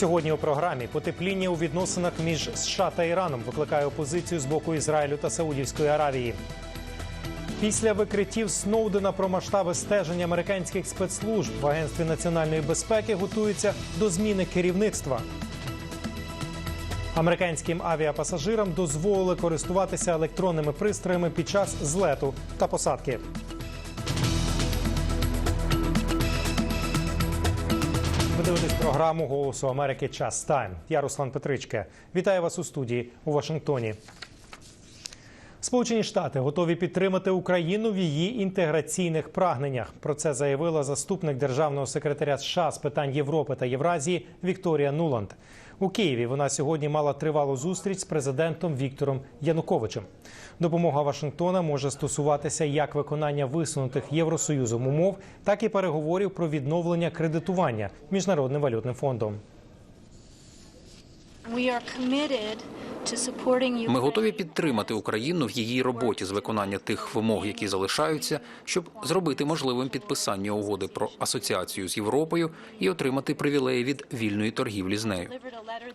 Сьогодні у програмі потепління у відносинах між США та Іраном викликає опозицію з боку Ізраїлю та Саудівської Аравії. Після викриттів Сноудена про масштаби стеження американських спецслужб в Агентстві національної безпеки готуються до зміни керівництва. Американським авіапасажирам дозволили користуватися електронними пристроями під час злету та посадки. Дивитесь програму Голосу Америки Час Тайм. Я Руслан Петричке. Вітаю вас у студії у Вашингтоні. Сполучені Штати готові підтримати Україну в її інтеграційних прагненнях. Про це заявила заступник державного секретаря США з питань Європи та Євразії Вікторія Нуланд. У Києві вона сьогодні мала тривалу зустріч з президентом Віктором Януковичем. Допомога Вашингтона може стосуватися як виконання висунутих Євросоюзом умов, так і переговорів про відновлення кредитування міжнародним валютним фондом. Ми готові підтримати Україну в її роботі з виконання тих вимог, які залишаються, щоб зробити можливим підписання угоди про асоціацію з Європою і отримати привілеї від вільної торгівлі з нею.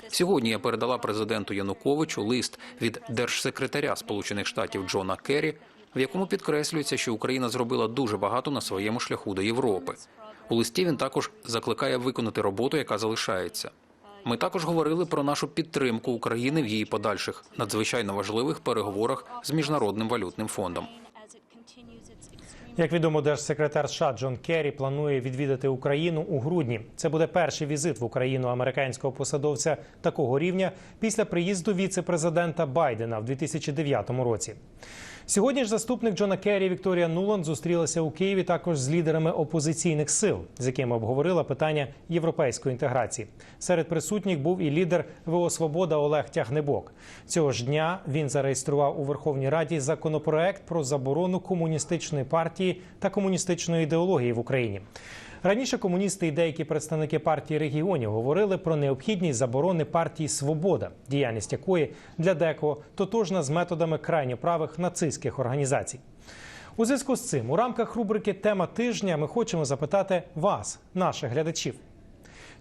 Сьогодні я передала президенту Януковичу лист від держсекретаря Сполучених Штатів Джона Керрі, в якому підкреслюється, що Україна зробила дуже багато на своєму шляху до Європи. У листі він також закликає виконати роботу, яка залишається. Ми також говорили про нашу підтримку України в її подальших надзвичайно важливих переговорах з міжнародним валютним фондом. Як відомо, держсекретар США Джон Керрі планує відвідати Україну у грудні. Це буде перший візит в Україну американського посадовця такого рівня після приїзду віце-президента Байдена в 2009 році. Сьогодні ж заступник Джона Керрі Вікторія Нуланд зустрілася у Києві також з лідерами опозиційних сил, з якими обговорила питання європейської інтеграції. Серед присутніх був і лідер ВО Свобода Олег Тягнебок. Цього ж дня він зареєстрував у Верховній Раді законопроект про заборону комуністичної партії та комуністичної ідеології в Україні. Раніше комуністи і деякі представники партії регіонів говорили про необхідність заборони партії Свобода, діяльність якої для декого тотожна з методами крайньо правих нацистських організацій. У зв'язку з цим у рамках рубрики Тема тижня ми хочемо запитати вас, наших глядачів.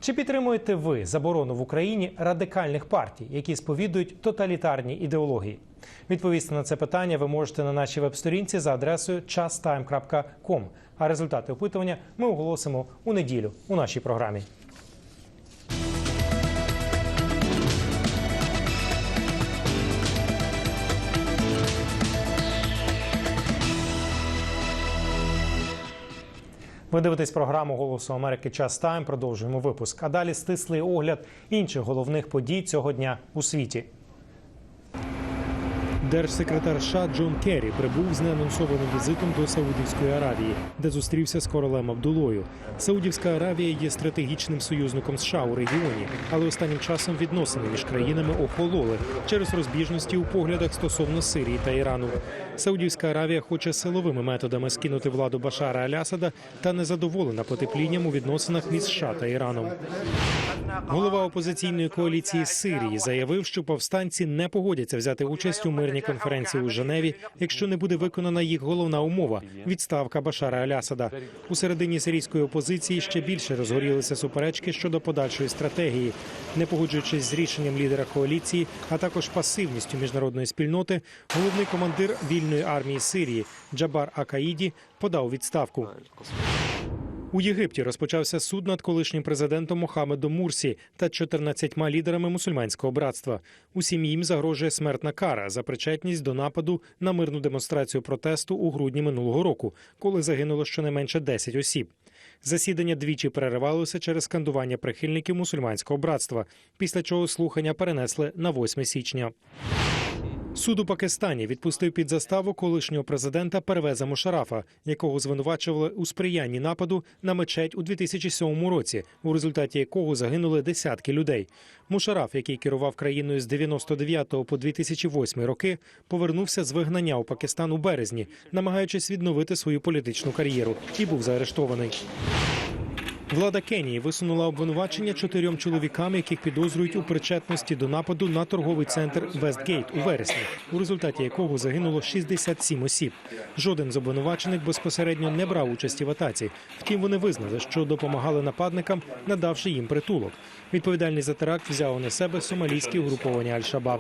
Чи підтримуєте ви заборону в Україні радикальних партій, які сповідують тоталітарні ідеології? Відповісти на це питання ви можете на нашій веб-сторінці за адресою chastime.com. А результати опитування ми оголосимо у неділю у нашій програмі. Ви дивитесь програму Голосу Америки Час Тайм. Продовжуємо випуск. А далі стислий огляд інших головних подій цього дня у світі. Держсекретар США Джон Керрі прибув з неанонсованим візитом до Саудівської Аравії, де зустрівся з королем Абдулою. Саудівська Аравія є стратегічним союзником США у регіоні, але останнім часом відносини між країнами охололи через розбіжності у поглядах стосовно Сирії та Ірану. Саудівська Аравія хоче силовими методами скинути владу Башара Алясада та незадоволена потеплінням у відносинах між США та Іраном. Голова опозиційної коаліції Сирії заявив, що повстанці не погодяться взяти участь у мирній конференції у Женеві, якщо не буде виконана їх головна умова відставка Башара Алясада. У середині сирійської опозиції ще більше розгорілися суперечки щодо подальшої стратегії, не погоджуючись з рішенням лідера коаліції, а також пасивністю міжнародної спільноти. Головний командир вільної армії Сирії Джабар Акаїді подав відставку. У Єгипті розпочався суд над колишнім президентом Мохамедом Мурсі та 14 лідерами мусульманського братства. Усім їм загрожує смертна кара за причетність до нападу на мирну демонстрацію протесту у грудні минулого року, коли загинуло щонайменше 10 осіб. Засідання двічі переривалося через скандування прихильників мусульманського братства, після чого слухання перенесли на 8 січня. Суд у Пакистані відпустив під заставу колишнього президента Первеза Мушарафа, якого звинувачували у сприянні нападу на мечеть у 2007 році, у результаті якого загинули десятки людей. Мушараф, який керував країною з 99 по 2008 роки, повернувся з вигнання у Пакистан у березні, намагаючись відновити свою політичну кар'єру, і був заарештований. Влада Кенії висунула обвинувачення чотирьом чоловікам, яких підозрюють у причетності до нападу на торговий центр Вестгейт у вересні, у результаті якого загинуло 67 осіб. Жоден з обвинувачених безпосередньо не брав участі в атаці. Втім, вони визнали, що допомагали нападникам, надавши їм притулок. Відповідальність за теракт взяло на себе сомалійське угруповання Аль-Шабаб.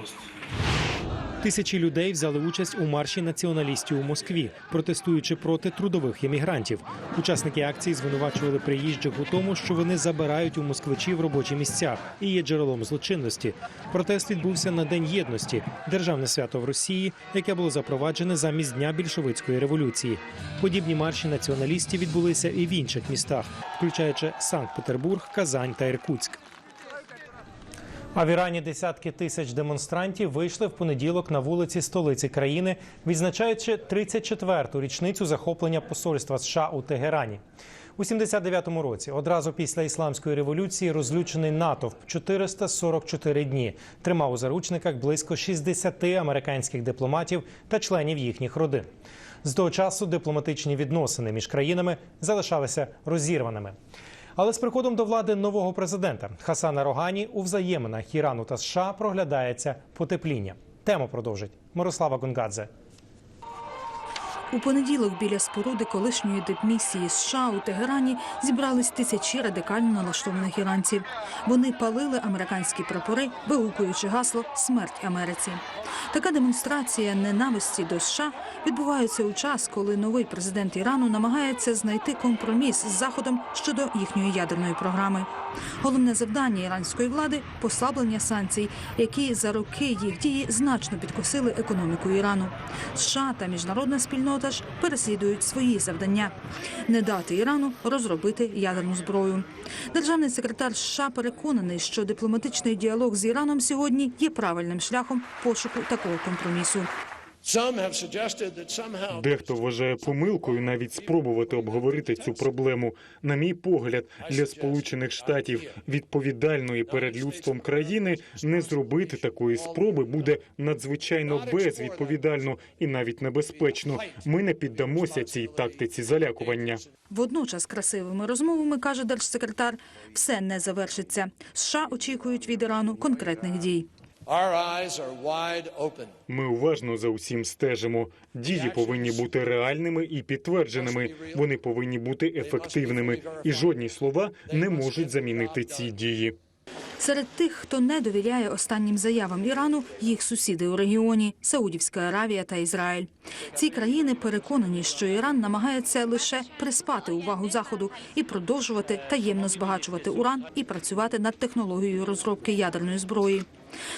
Тисячі людей взяли участь у марші націоналістів у Москві, протестуючи проти трудових емігрантів. Учасники акції звинувачували приїжджих у тому, що вони забирають у москвичів робочі місця і є джерелом злочинності. Протест відбувся на День єдності, державне свято в Росії, яке було запроваджене замість дня більшовицької революції. Подібні марші націоналістів відбулися і в інших містах, включаючи Санкт-Петербург, Казань та Іркутськ. А в Ірані десятки тисяч демонстрантів вийшли в понеділок на вулиці столиці країни, відзначаючи 34-ту річницю захоплення посольства США у Тегерані. У 79-му році, одразу після ісламської революції, розлючений натовп 444 дні тримав у заручниках близько 60 американських дипломатів та членів їхніх родин. З того часу дипломатичні відносини між країнами залишалися розірваними. Але з приходом до влади нового президента Хасана Рогані у взаєминах Ірану та США проглядається потепління. Тему продовжить Мирослава Гунгадзе. У понеділок біля споруди колишньої дипмісії США у Тегерані зібрались тисячі радикально налаштованих іранців. Вони палили американські прапори, вигукуючи гасло Смерть Америці. Така демонстрація ненависті до США відбувається у час, коли новий президент Ірану намагається знайти компроміс з Заходом щодо їхньої ядерної програми. Головне завдання іранської влади послаблення санкцій, які за роки їх дії значно підкосили економіку Ірану. США та міжнародна спільнота ж переслідують свої завдання не дати Ірану розробити ядерну зброю. Державний секретар США переконаний, що дипломатичний діалог з Іраном сьогодні є правильним шляхом пошуку такого компромісу. Some have suggested that somehow Дехто вважає помилкою навіть спробувати обговорити цю проблему. На мій погляд, для Сполучених Штатів відповідальної перед людством країни не зробити такої спроби буде надзвичайно безвідповідально і навіть небезпечно. Ми не піддамося цій тактиці залякування. Водночас красивими розмовами каже держсекретар, все не завершиться. США очікують від Ірану конкретних дій. Ми уважно за усім стежимо. Дії повинні бути реальними і підтвердженими. Вони повинні бути ефективними, і жодні слова не можуть замінити ці дії. Серед тих, хто не довіряє останнім заявам Ірану, їх сусіди у регіоні Саудівська Аравія та Ізраїль. Ці країни переконані, що Іран намагається лише приспати увагу заходу і продовжувати таємно збагачувати уран і працювати над технологією розробки ядерної зброї.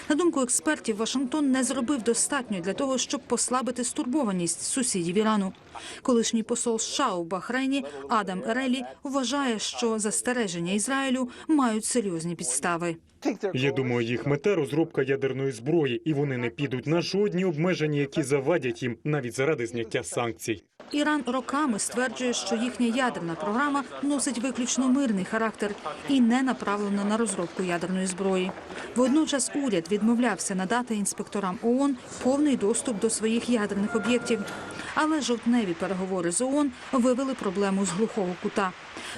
На думку експертів, Вашингтон не зробив достатньо для того, щоб послабити стурбованість сусідів Ірану. Колишній посол США у Бахрейні Адам Ерелі вважає, що застереження Ізраїлю мають серйозні підстави. Я думаю, їх мета розробка ядерної зброї, і вони не підуть на жодні обмеження, які завадять їм навіть заради зняття санкцій. Іран роками стверджує, що їхня ядерна програма носить виключно мирний характер і не направлена на розробку ядерної зброї. Водночас уряд відмовлявся надати інспекторам ООН повний доступ до своїх ядерних об'єктів. Але жовтневі переговори з ООН вивели проблему з глухого кута.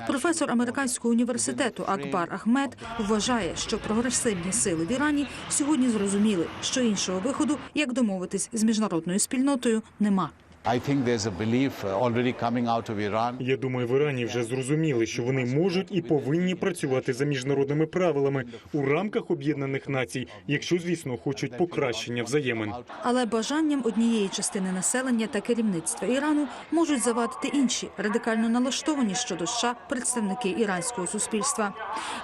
Професор американського університету Акбар Ахмед вважає, що прогресивні сили в Ірані сьогодні зрозуміли, що іншого виходу, як домовитись з міжнародною спільнотою, нема. I think there's a belief uh, already coming out of Iran Я думаю, в Ірані вже зрозуміли, що вони можуть і повинні працювати за міжнародними правилами у рамках Об'єднаних Націй, якщо звісно хочуть покращення взаємин. Але бажанням однієї частини населення та керівництва Ірану можуть завадити інші радикально налаштовані щодо США представники іранського суспільства.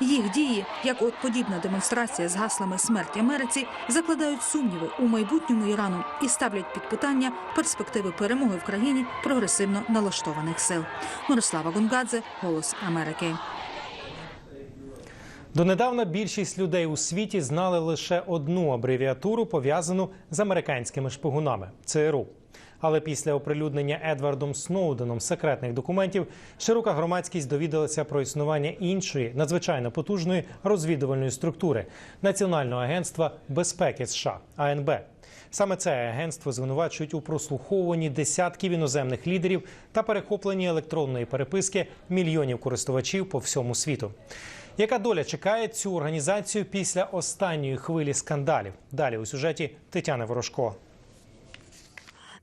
Їх дії, як от подібна демонстрація з гаслами смерть Америці, закладають сумніви у майбутньому Ірану і ставлять під питання перспективи перемоги в країні прогресивно налаштованих сил. Мирослава Гунгадзе, Голос Америки. Донедавна більшість людей у світі знали лише одну абревіатуру, пов'язану з американськими шпигунами ЦРУ. Але після оприлюднення Едвардом Сноуденом секретних документів широка громадськість довідалася про існування іншої надзвичайно потужної розвідувальної структури Національного агентства безпеки США АНБ. Саме це агентство звинувачують у прослуховуванні десятків іноземних лідерів та перехопленні електронної переписки мільйонів користувачів по всьому світу. Яка доля чекає цю організацію після останньої хвилі скандалів? Далі у сюжеті Тетяни Ворожко.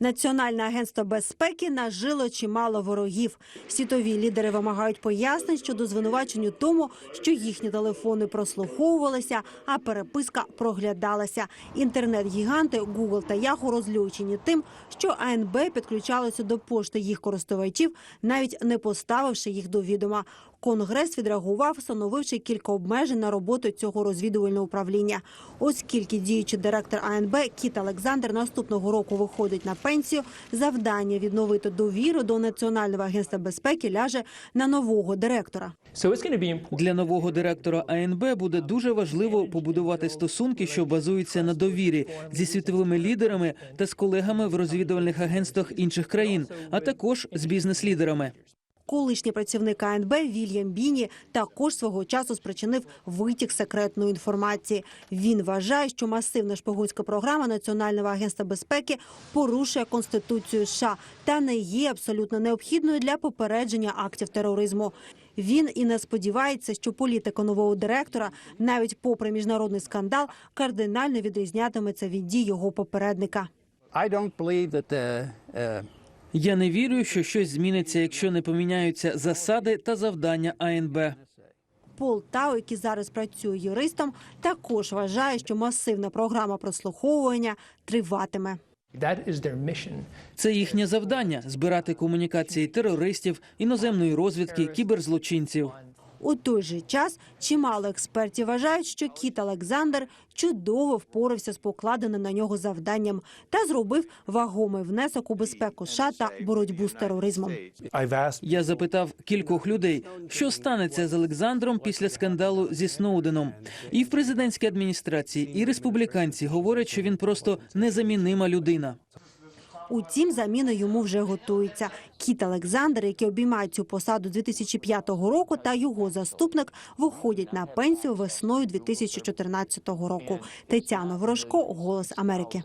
Національне агентство безпеки нажило чимало ворогів. Світові лідери вимагають пояснень щодо звинувачень у тому, що їхні телефони прослуховувалися, а переписка проглядалася. Інтернет-гіганти Google та Yahoo розлючені тим, що АНБ підключалося до пошти їх користувачів, навіть не поставивши їх до відома. Конгрес відреагував, встановивши кілька обмежень на роботу цього розвідувального управління. Оскільки діючий директор АНБ Кіт Олександр наступного року виходить на пенсію, завдання відновити довіру до Національного агентства безпеки ляже на нового директора. Для нового директора АНБ буде дуже важливо побудувати стосунки, що базуються на довірі зі світовими лідерами та з колегами в розвідувальних агентствах інших країн, а також з бізнес-лідерами. Колишній працівник АНБ Вільям Біні також свого часу спричинив витік секретної інформації. Він вважає, що масивна шпигунська програма Національного агентства безпеки порушує конституцію США та не є абсолютно необхідною для попередження актів тероризму. Він і не сподівається, що політика нового директора, навіть попри міжнародний скандал, кардинально відрізнятиметься від дій його попередника. I don't believe that uh, uh, Я не вірю, що щось зміниться, якщо не поміняються засади та завдання АНБ. Пол Тау, який зараз працює юристом, також вважає, що масивна програма прослуховування триватиме. Це їхнє завдання збирати комунікації терористів, іноземної розвідки, кіберзлочинців. У той же час чимало експертів вважають, що Кіт Олександр чудово впорався з покладеним на нього завданням та зробив вагомий внесок у безпеку США та боротьбу з тероризмом. Я запитав кількох людей, що станеться з Олександром після скандалу зі Сноуденом. І в президентській адміністрації, і республіканці говорять, що він просто незамінима людина. Утім, заміна йому вже готується. Кіт Олександр, який обіймає цю посаду 2005 року, та його заступник виходять на пенсію весною 2014 року. Тетяна Ворожко, Голос Америки.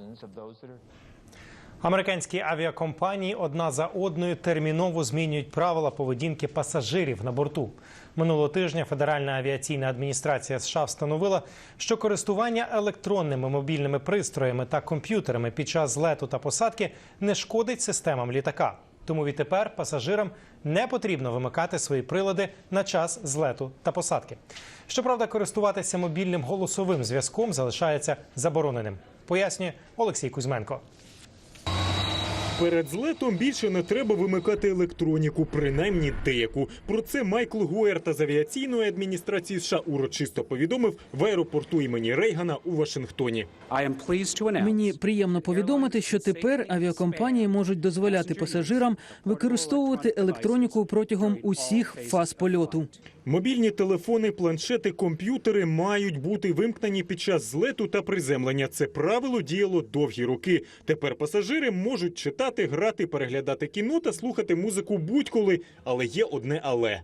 Американські авіакомпанії одна за одною терміново змінюють правила поведінки пасажирів на борту. Минулого тижня Федеральна авіаційна адміністрація США встановила, що користування електронними мобільними пристроями та комп'ютерами під час злету та посадки не шкодить системам літака. Тому відтепер пасажирам не потрібно вимикати свої прилади на час злету та посадки. Щоправда, користуватися мобільним голосовим зв'язком залишається забороненим. Пояснює Олексій Кузьменко. Перед злетом більше не треба вимикати електроніку, принаймні деяку. Про це Майкл Гуерта з авіаційної адміністрації США урочисто повідомив в аеропорту імені Рейгана у Вашингтоні. Мені приємно повідомити, що тепер авіакомпанії можуть дозволяти пасажирам використовувати електроніку протягом усіх фаз польоту. Мобільні телефони, планшети, комп'ютери мають бути вимкнені під час злету та приземлення. Це правило діяло довгі роки. Тепер пасажири можуть читати, грати, переглядати кіно та слухати музику будь-коли. Але є одне але.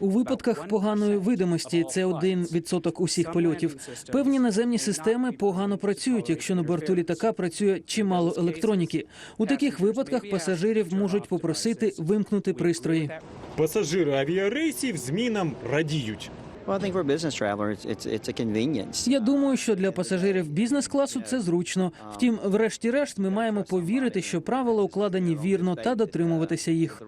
У випадках поганої видимості це один відсоток усіх польотів. Певні наземні системи погано працюють, якщо на борту літака працює чимало електроніки. У таких випадках пасажирів можуть попросити вимкнути пристрої. Пасажири авіарейсів змінам радіють. Я думаю, що для пасажирів бізнес-класу це зручно. Втім, врешті-решт, ми маємо повірити, що правила укладені вірно та дотримуватися їх.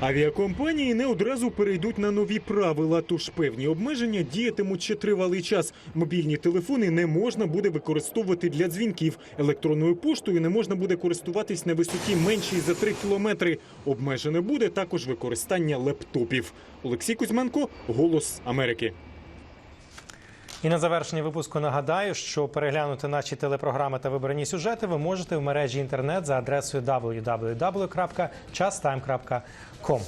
Авіакомпанії не одразу перейдуть на нові правила, тож певні обмеження діятимуть ще тривалий час. Мобільні телефони не можна буде використовувати для дзвінків. Електронною поштою не можна буде користуватись на висоті меншій за 3 кілометри. Обмежене буде також використання лептопів. Олексій Кузьменко, Голос Америки. І на завершення випуску нагадаю, що переглянути наші телепрограми та вибрані сюжети ви можете в мережі інтернет за адресою www.chastime.com.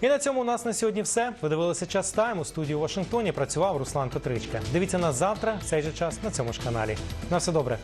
І на цьому у нас на сьогодні все. Ви дивилися час тайм у студії у Вашингтоні. Працював Руслан Петричка. Дивіться нас завтра в цей же час на цьому ж каналі. На все добре.